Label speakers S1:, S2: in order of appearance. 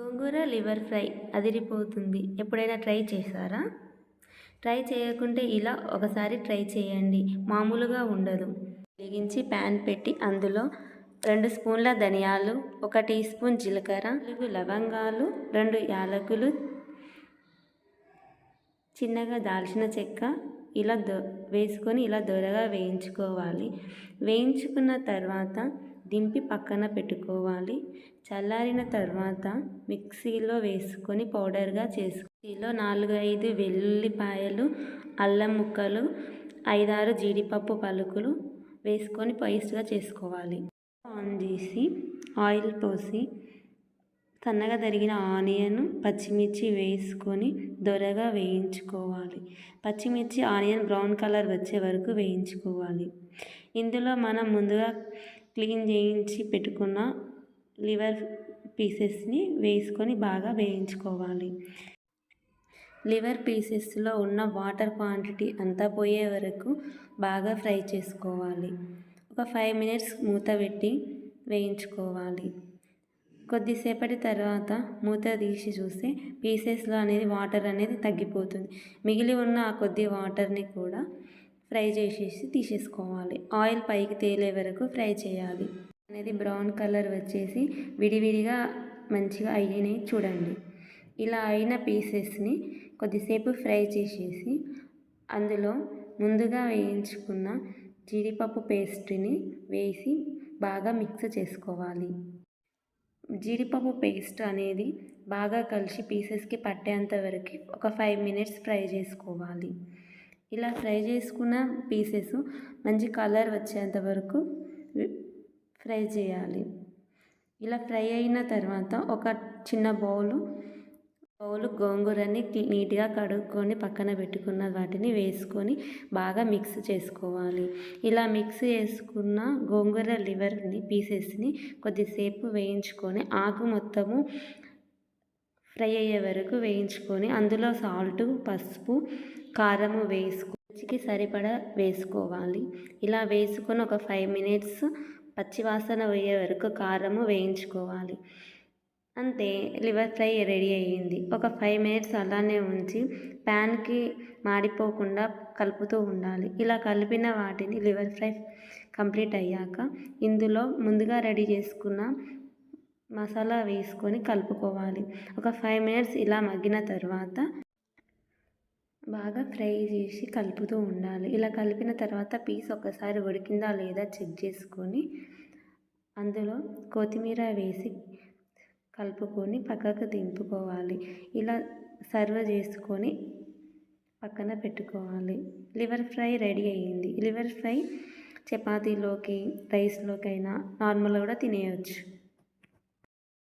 S1: గోంగూర liver fry అదిరిపోతుంది. ఎప్పుడైనా try చేశారా? ట్రై చేయకుంటే ఇలా ఒకసారి ట్రై చేయండి. మామూలుగా ఉండదు. వెలిగించి ప్యాన్ పెట్టి అందులో రెండు స్పూన్ల ధనియాలు ఒక టీ స్పూన్ జీలకర్ర నాలుగు లవంగాలు రెండు యాలకులు చిన్నగా దాల్చిన చెక్క ఇలా దొ వేసుకొని ఇలా దొరగా వేయించుకోవాలి. వేయించుకున్న తర్వాత దింపి పక్కన పెట్టుకోవాలి. చల్లారిన తర్వాత మిక్సీలో వేసుకొని పౌడర్గా చేసుకో. నాలుగు ఐదు వెల్లుల్లిపాయలు అల్లం ముక్కలు ఐదారు జీడిపప్పు పలుకులు వేసుకొని పేస్ట్గా చేసుకోవాలి. ఆన్ చేసి ఆయిల్ పోసి సన్నగా తరిగిన ఆనియన్ పచ్చిమిర్చి వేసుకొని దొరగా వేయించుకోవాలి. పచ్చిమిర్చి ఆనియన్ బ్రౌన్ కలర్ వచ్చే వరకు వేయించుకోవాలి. ఇందులో మనం ముందుగా క్లీన్ చేయించి పెట్టుకున్న లివర్ పీసెస్ని వేసుకొని బాగా వేయించుకోవాలి. లివర్ పీసెస్లో ఉన్న వాటర్ క్వాంటిటీ అంతా పోయే వరకు బాగా ఫ్రై చేసుకోవాలి. ఒక ఫైవ్ మినిట్స్ మూత పెట్టి వేయించుకోవాలి. కొద్దిసేపటి తర్వాత మూత తీసి చూస్తే పీసెస్లో అనేది వాటర్ అనేది తగ్గిపోతుంది. మిగిలి ఉన్న ఆ కొద్ది వాటర్ని కూడా ఫ్రై చేసేసి తీసేసుకోవాలి. ఆయిల్ పైకి తేలే వరకు ఫ్రై చేయాలి. అనేది బ్రౌన్ కలర్ వచ్చేసి విడివిడిగా మంచిగా అయ్యినాయి చూడండి. ఇలా అయిన పీసెస్ని కొద్దిసేపు ఫ్రై చేసేసి అందులో ముందుగా వేయించుకున్న జీడిపప్పు పేస్ట్ని వేసి బాగా మిక్స్ చేసుకోవాలి. జీడిపప్పు పేస్ట్ అనేది బాగా కలిసి పీసెస్కి పట్టేంత వరకు ఒక ఫైవ్ మినిట్స్ ఫ్రై చేసుకోవాలి. ఇలా ఫ్రై చేసుకున్న పీసెస్ మంచి కలర్ వచ్చేంత వరకు ఫ్రై చేయాలి. ఇలా ఫ్రై అయిన తర్వాత ఒక చిన్న బౌలు బౌలు గోంగూరని నీట్గా కడుక్కొని పక్కన పెట్టుకున్న వాటిని వేసుకొని బాగా మిక్స్ చేసుకోవాలి. ఇలా మిక్స్ చేసుకున్న గోంగూర లివర్ని పీసెస్ని కొద్దిసేపు వేయించుకొని ఆకు మొత్తము ఫ్రై అయ్యే వరకు వేయించుకొని అందులో సాల్ట్ పసుపు కారము వేసుకు రుచికి సరిపడా వేసుకోవాలి. ఇలా వేసుకొని ఒక ఫైవ్ మినిట్స్ పచ్చివాసన పోయే వరకు కారము వేయించుకోవాలి. అంతే లివర్ ఫ్రై రెడీ అయ్యింది. ఒక ఫైవ్ మినిట్స్ అలానే ఉంచి ప్యాన్కి మాడిపోకుండా కలుపుతూ ఉండాలి. ఇలా కలిపిన వాటిని లివర్ ఫ్రై కంప్లీట్ అయ్యాక ఇందులో ముందుగా రెడీ చేసుకున్న మసాలా వేసుకొని కలుపుకోవాలి. ఒక ఫైవ్ మినిట్స్ ఇలా మగ్గిన తర్వాత బాగా ఫ్రై చేసి కలుపుతూ ఉండాలి. ఇలా కలిపిన తర్వాత పీస్ ఒకసారి ఉడికిందా లేదా చెక్ చేసుకొని అందులో కొత్తిమీర వేసి కలుపుకొని పక్కకు దింపుకోవాలి. ఇలా సర్వ్ చేసుకొని పక్కన పెట్టుకోవాలి. లివర్ ఫ్రై రెడీ అయ్యింది. లివర్ ఫ్రై చపాతీలోకి రైస్లోకైనా నార్మల్గా కూడా తినేయచ్చు.